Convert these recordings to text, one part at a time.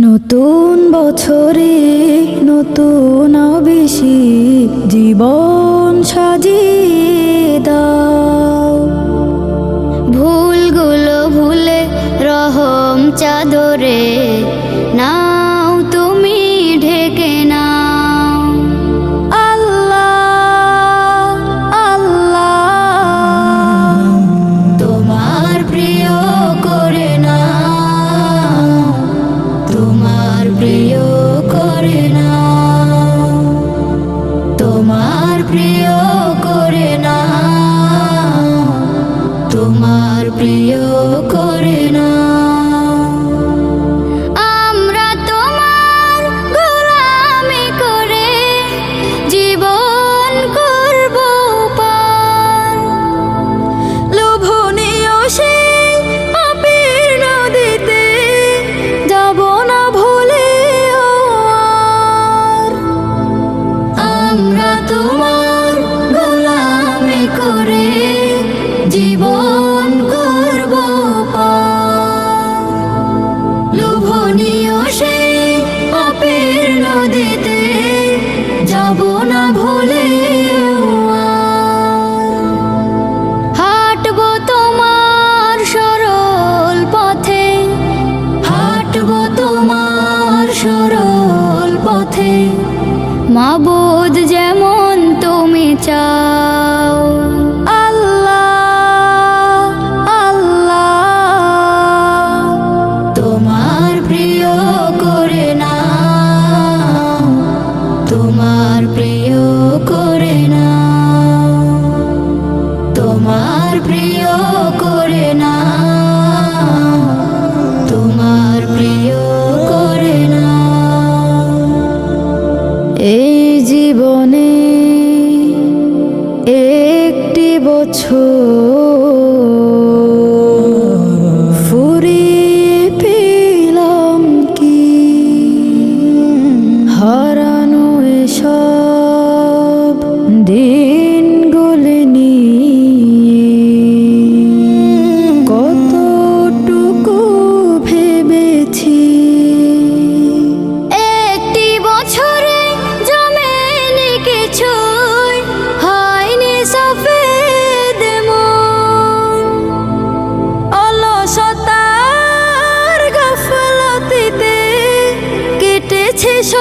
নতুন বছরে নতুন বেশি জীবন সাজিয়ে দাও। সরল পথে মাবোধ যেমন তুমি চাও। আল্লাহ আল্লাহ তোমার প্রিয় করে না তোমার প্রিয় বছর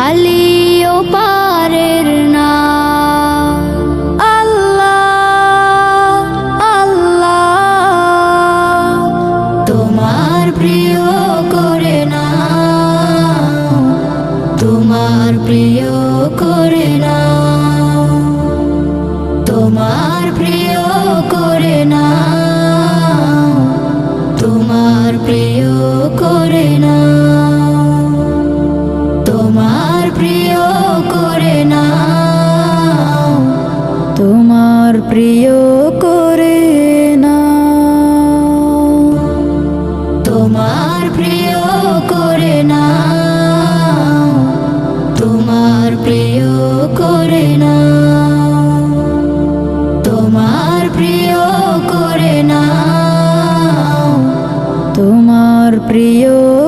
খালি ও পারের না। আল্লাহ আল্লাহ, তোমার প্রিয় করে না তোমার প্রিয় করে না তোমার প্রিয় করে না তোমার প্রিয় করে না প্রিয় করে না। তোমার প্রিয় করে না। তোমার প্রিয় করে না। তোমার প্রিয় করে না। তোমার প্রিয়